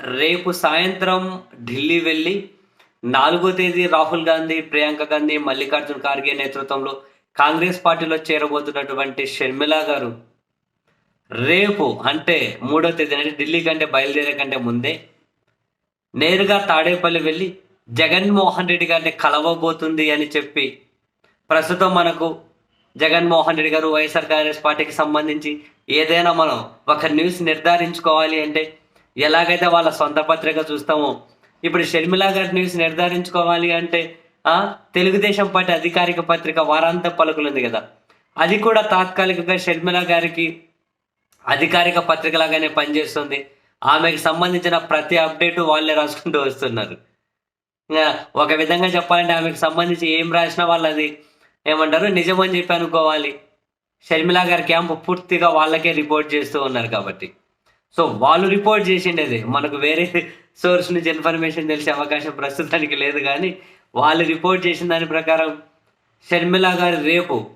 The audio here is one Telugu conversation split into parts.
రేపు సాయంత్రం ఢిల్లీ వెళ్ళి నాలుగో తేదీ రాహుల్ గాంధీ ప్రియాంక గాంధీ మల్లికార్జున్ ఖార్గే నేతృత్వంలో కాంగ్రెస్ పార్టీలో చేరబోతున్నటువంటి షర్మిల గారు రేపు అంటే మూడో తేదీ అంటే ఢిల్లీ కంటే బయలుదేరే కంటే ముందే నేరుగా తాడేపల్లి వెళ్ళి జగన్మోహన్ రెడ్డి గారిని కలవబోతుంది అని చెప్పి ప్రస్తుతం మనకు జగన్మోహన్ రెడ్డి గారు వైఎస్ఆర్ కాంగ్రెస్ పార్టీకి సంబంధించి ఏదైనా మనం ఒక న్యూస్ నిర్ధారించుకోవాలి అంటే ఎలాగైతే వాళ్ళ సొంత పత్రిక చూస్తామో ఇప్పుడు షర్మిలా గారి న్యూస్ నిర్ధారించుకోవాలి అంటే ఆ, తెలుగుదేశం పార్టీ అధికారిక పత్రిక వారాంత పలుకులు ఉంది కదా. అది కూడా తాత్కాలికంగా షర్మిలా గారికి అధికారిక పత్రిక లాగానే పనిచేస్తుంది. ఆమెకు సంబంధించిన ప్రతి అప్డేటు వాళ్ళే రాసుకుంటూ వస్తున్నారు. ఒక విధంగా చెప్పాలంటే ఆమెకు సంబంధించి ఏం రాసినా వాళ్ళు అది ఏమంటారు నిజమని చెప్పి అనుకోవాలి. షర్మిలా గారి క్యాంపు పూర్తిగా వాళ్ళకే రిపోర్ట్ చేస్తూ ఉన్నారు కాబట్టి. సో వాళ్ళు రిపోర్ట్ చేసిండేది. మనకు వేరే సోర్స్ నుంచి ఇన్ఫర్మేషన్ తెలిసే అవకాశం ప్రస్తుతానికి లేదు కానీ వాళ్ళు రిపోర్ట్ చేసిన దాని ప్రకారం షర్మిల గారు రేపు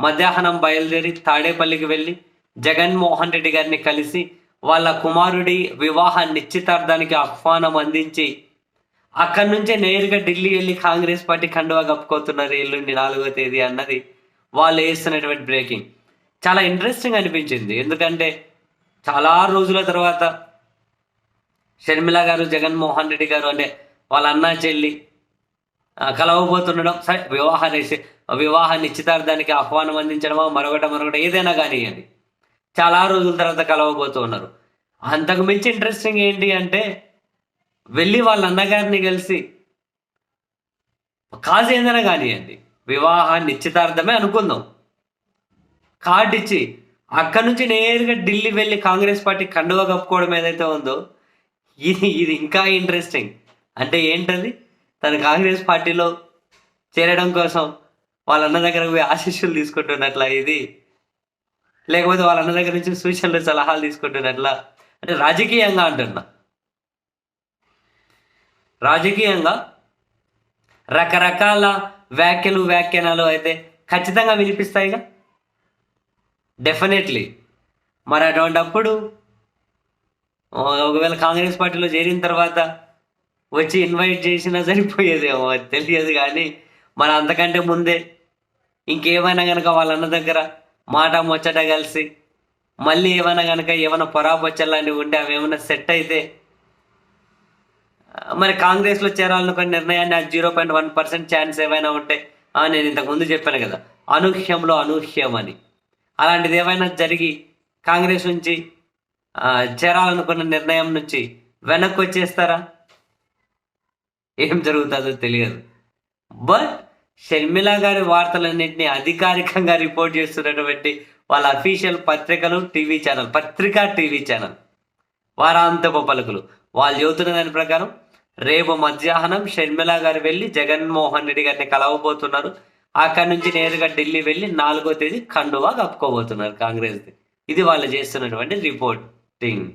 మధ్యాహ్నం బయలుదేరి తాడేపల్లికి వెళ్ళి జగన్మోహన్ రెడ్డి గారిని కలిసి వాళ్ళ కుమారుడి వివాహ నిశ్చితార్థానికి ఆహ్వానం అందించి అక్కడి నుంచే నేరుగా ఢిల్లీ వెళ్ళి కాంగ్రెస్ పార్టీ కండువా కప్పుకోతున్నారు ఎల్లుండి నాలుగో తేదీ అన్నది వాళ్ళు వేస్తున్నటువంటి బ్రేకింగ్ చాలా ఇంట్రెస్టింగ్ అనిపించింది. ఎందుకంటే చాలా రోజుల తర్వాత షర్మిల గారు జగన్మోహన్ రెడ్డి గారు అంటే వాళ్ళ అన్న చెల్లి కలవబోతుండడం సరే వివాహ వివాహ నిశ్చితార్థానికి ఆహ్వానం అందించడమో మరొకటి మరొకటి ఏదైనా కానివ్వండి. చాలా రోజుల తర్వాత కలవబోతూ ఉన్నారు. అంతకు మించి ఇంట్రెస్టింగ్ ఏంటి అంటే వెళ్ళి వాళ్ళ అన్నగారిని కలిసి కాజు ఏదైనా కానివ్వండి వివాహ నిశ్చితార్థమే అనుకుందాం. కార్డు ఇచ్చి అక్కడ నుంచి నేరుగా ఢిల్లీ వెళ్ళి కాంగ్రెస్ పార్టీ కండువా కప్పుకోవడం ఏదైతే ఉందో ఇది ఇది ఇంకా ఇంట్రెస్టింగ్ అంటే ఏంటది? తను కాంగ్రెస్ పార్టీలో చేరడం కోసం వాళ్ళ అన్న దగ్గర పోయి ఆశీస్సులు తీసుకుంటున్నట్ల ఇది. లేకపోతే వాళ్ళ అన్న దగ్గర నుంచి సూచనలు సలహాలు తీసుకుంటున్నట్ల. అంటే రాజకీయంగా అంటున్నా. రాజకీయంగా రకరకాల వ్యాఖ్యలు వ్యాఖ్యానాలు అయితే ఖచ్చితంగా వినిపిస్తాయిగా. డెఫినెట్లీ మరి అటువంటప్పుడు ఒకవేళ కాంగ్రెస్ పార్టీలో చేరిన తర్వాత వచ్చి ఇన్వైట్ చేసినా సరిపోయేదేమో అది తెలియదు కానీ మరి అంతకంటే ముందే ఇంకేమైనా కనుక వాళ్ళన్న దగ్గర మాట ముచ్చట కలిసి మళ్ళీ ఏమైనా కనుక ఏమైనా పొరాపొచ్చలాంటివి ఉంటే అవి ఏమైనా సెట్ అయితే మరి కాంగ్రెస్లో చేరాలనుకున్న నిర్ణయాన్ని ఆ zero point one percent chance ఏమైనా ఉంటే నేను ఇంతకు ముందు చెప్పాను కదా అనూహ్యంలో అనూహ్యం అని అలాంటిది ఏమైనా జరిగి కాంగ్రెస్ నుంచి చేరాలనుకున్న నిర్ణయం నుంచి వెనక్కి వచ్చేస్తారా? ఏం జరుగుతుందో తెలియదు. బట్ షర్మిల గారి వార్తలన్నింటినీ అధికారికంగా రిపోర్ట్ చేస్తున్నటువంటి వాళ్ళ అఫీషియల్ పత్రికలు టీవీ ఛానల్ పత్రికా టీవీ ఛానల్. వారాంతపు పలుకులు. వాళ్ళు చెబుతున్న దాని ప్రకారం రేపు మధ్యాహ్నం షర్మిల గారు వెళ్ళి జగన్మోహన్ రెడ్డి గారిని కలవబోతున్నారు. అక్కడి నుంచి నేరుగా ఢిల్లీ వెళ్ళి నాలుగో తేదీ కండువా కప్పుకోబోతున్నారు కాంగ్రెస్ది. ఇది వాళ్ళు చేస్తున్నటువంటి రిపోర్టింగ్